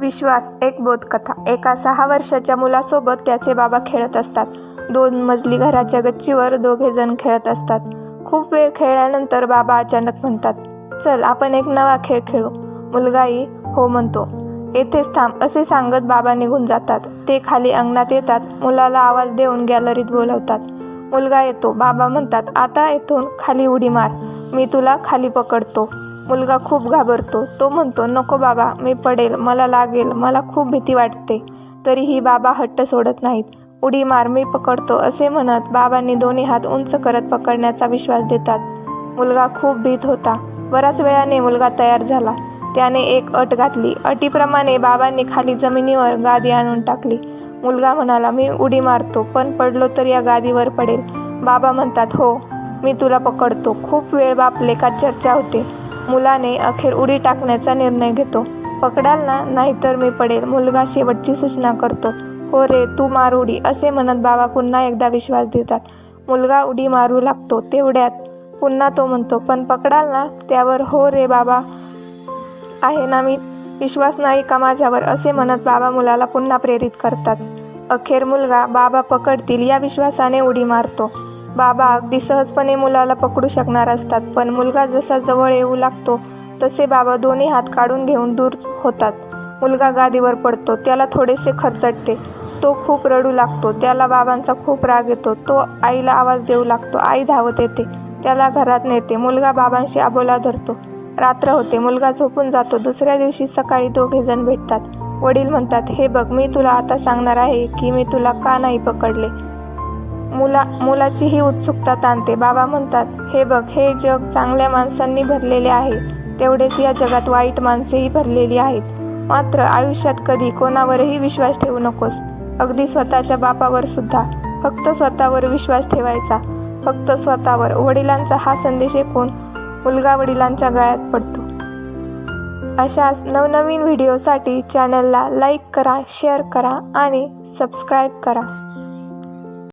विश्वास एक बोधकथा. एका सहा वर्षाच्या मुलासोबत त्याचे बाबा खेळत असतात. दोन मजली घराच्या गच्चीवर दोघे जण खेळत असतात. खूप वेळ खेळल्यानंतर बाबा अचानक म्हणतात चल आपण एक नवा खेळ खेळू. मुलगाही हो म्हणतो. येथेच थांब असे सांगत बाबा निघून जातात. ते खाली अंगणात येतात. मुलाला आवाज देऊन गॅलरीत बोलवतात. मुलगा येतो. बाबा म्हणतात आता येथून खाली उडी मार. मी तुला खाली पकडतो. मुलगा खूप घाबरतो. तो म्हणतो नको बाबा मी पडेल मला लागेल मला खूप भीती वाटते. तरीही बाबा हट्ट सोडत नाहीत. उडी मार मी पकडतो असे म्हणत बाबांनी दोन्ही हात उंच करत पकडण्याचा विश्वास देतात. मुलगा खूप भीत होता. बराच वेळाने मुलगा तयार झाला. त्याने एक अट घातली. अटीप्रमाणे बाबांनी खाली जमिनीवर गादी आणून टाकली. मुलगा म्हणाला मी उडी मारतो पण पडलो तर या गादीवर पडेल. बाबा म्हणतात हो मी तुला पकडतो. खूप वेळ बाप लेखात चर्चा होते. मुलाने अखेर उडी टाकण्याचा निर्णय घेतो. पकडाल ना नाहीतर मी पडेल मुलगा शेवटची सूचना करतो. हो रे तू मार उडी असे म्हणत बाबा पुन्हा एकदा विश्वास देतात. मुलगा उडी मारू लागतो तेवढ्यात पुन्हा तो म्हणतो पण पकडाल ना त्यावर हो रे बाबा आहे ना मी? विश्वास नाही का माझ्यावर? असे म्हणत बाबा मुलाला पुन्हा प्रेरित करतात. अखेर मुलगा बाबा पकडतील. या विश्वासाने उडी मारतो. बाबा अगदी सहजपणे मुलाला पकडू शकणार असतात पण मुलगा जसा जवळ येऊ लागतो तसे बाबा दोन्ही हात काढून घेऊन दूर होतात. मुलगा गादीवर पडतो त्याला थोडेसे खरचटते. तो खूप रडू लागतो त्याला बाबांचा खूप राग येतो. तो आईला आवाज देऊ लागतो आई धावत येते. त्याला घरात नेते मुलगा बाबांशी आबोला धरतो. रात्र होते मुलगा झोपून जातो. दुसऱ्या दिवशी सकाळी दोघे जण भेटतात. वडील म्हणतात हे बघ मी तुला आता सांगणार आहे की मी तुला का नाही पकडले? मुला मुलाची ही उत्सुकता ताणते. बाबा म्हणतात हे बघ हे जग चांगल्या माणसांनी भरलेले आहे. तेवढेच या जगात वाईट माणसेही भरलेली आहेत. मात्र आयुष्यात कधी कोणावरही विश्वास ठेवू नकोस. अगदी स्वतःच्या बापावर सुद्धा. फक्त स्वतःवर विश्वास ठेवायचा. फक्त स्वतःवर. वडिलांचा हा संदेश ऐकून मुलगा वडिलांच्या गळ्यात पडतो. अशाच नवनवीन व्हिडिओसाठी चॅनलला लाईक करा शेअर करा आणि सबस्क्राईब करा.